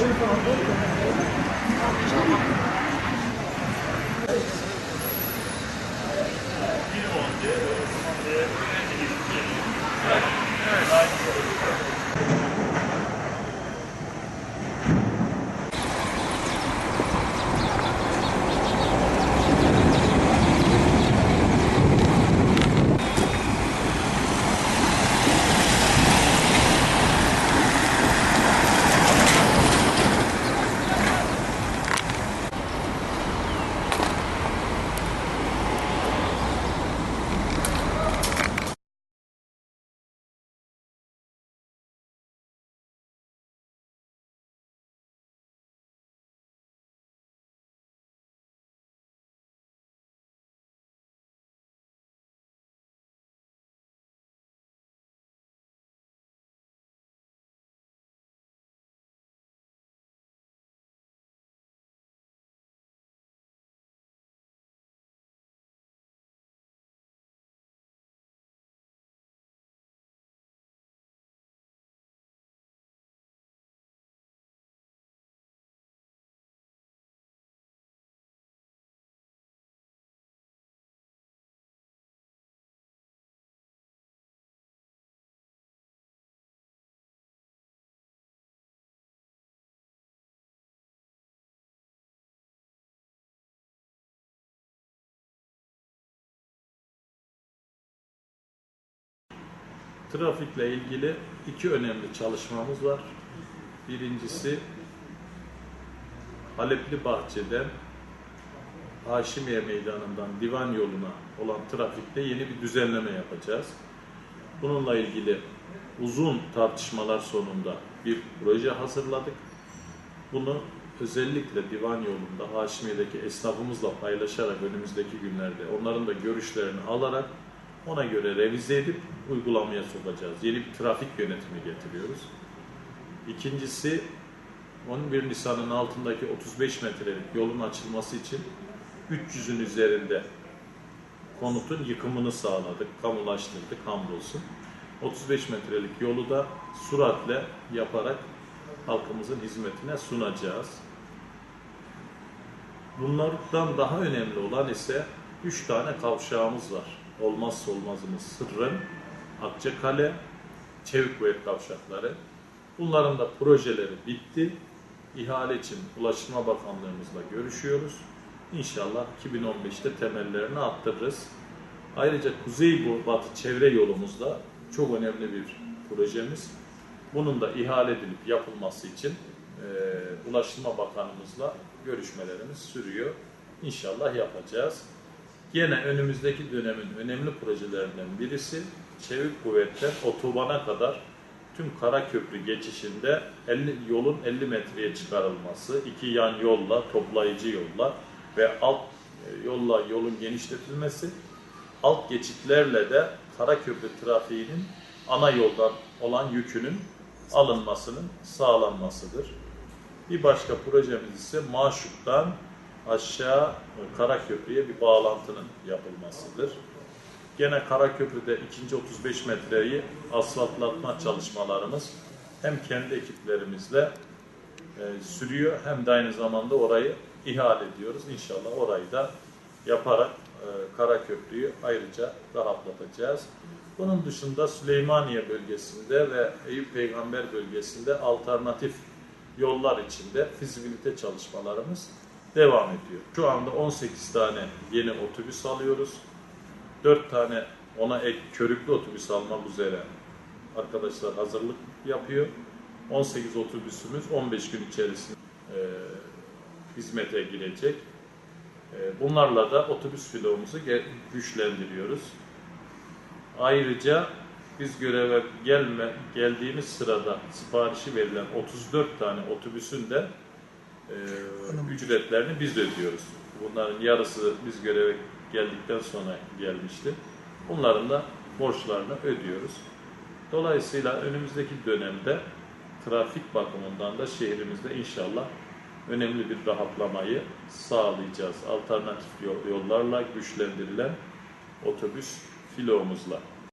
Aí ele falou, Trafikle ilgili iki önemli çalışmamız var. Birincisi Halepli Bahçe'den Haşimiye Meydanı'ndan Divan yoluna olan trafikte yeni bir düzenleme yapacağız. Bununla ilgili uzun tartışmalar sonunda bir proje hazırladık. Bunu özellikle divan yolunda Haşimiye'deki esnafımızla paylaşarak önümüzdeki günlerde onların da görüşlerini alarak ona göre revize edip uygulamaya sokacağız. Yeni bir trafik yönetimi getiriyoruz. İkincisi 11 Nisan'ın altındaki 35 metrelik yolun açılması için 300'ün üzerinde konutun yıkımını sağladık, kamulaştırdık hamdolsun. 35 metrelik yolu da süratle yaparak halkımızın hizmetine sunacağız. Bunlardan daha önemli olan ise 3 tane kavşağımız var. Olmazsa olmazımız Sırrın, Akçakale, Çevik Kuvvet kavşakları. Bunların da projeleri bitti. İhale için Ulaştırma Bakanlığımızla görüşüyoruz. İnşallah 2015'te temellerini attırırız. Ayrıca Kuzey Batı çevre yolumuzda çok önemli bir projemiz. Bunun da ihale edilip yapılması için e, Ulaştırma Bakanımızla görüşmelerimiz sürüyor. İnşallah yapacağız. Yine önümüzdeki dönemin önemli projelerinden birisi Çevik Kuvvet'ten otobana kadar tüm Karaköprü geçişinde 50, yolun 50 metreye çıkarılması, iki yan yolla, toplayıcı yolla ve alt e, yolla yolun genişletilmesi, alt geçitlerle de Karaköprü trafiğinin ana yoldan olan yükünün alınmasının sağlanmasıdır. Bir başka projemiz ise Maşuk'tan aşağı Karaköprü'ye bir bağlantının yapılmasıdır. Gene Karaköprü'de ikinci 35 metreyi asfaltlatma çalışmalarımız hem kendi ekiplerimizle e, sürüyor hem de aynı zamanda orayı ihale ediyoruz. İnşallah orayı da yaparak e, Karaköprü'yü ayrıca rahatlatacağız. Bunun dışında Süleymaniye bölgesinde ve Eyüp Peygamber bölgesinde alternatif yollar içinde fizibilite çalışmalarımız devam ediyor. Şu anda 18 tane yeni otobüs alıyoruz. 4 tane ona ek körüklü otobüs almak üzere arkadaşlar hazırlık yapıyor. 18 otobüsümüz 15 gün içerisinde e, hizmete girecek. E, bunlarla da otobüs filomuzu güçlendiriyoruz. Ayrıca biz göreve gelme geldiğimiz sırada siparişi verilen 34 tane otobüsün de e, ücretlerini biz ödüyoruz. Bunların yarısı biz göreve geldikten sonra gelmişti. Bunların da borçlarını ödüyoruz. Dolayısıyla önümüzdeki dönemde trafik bakımından da şehrimizde inşallah önemli bir rahatlamayı sağlayacağız. Alternatif yol- yollarla güçlendirilen otobüs filomuzla.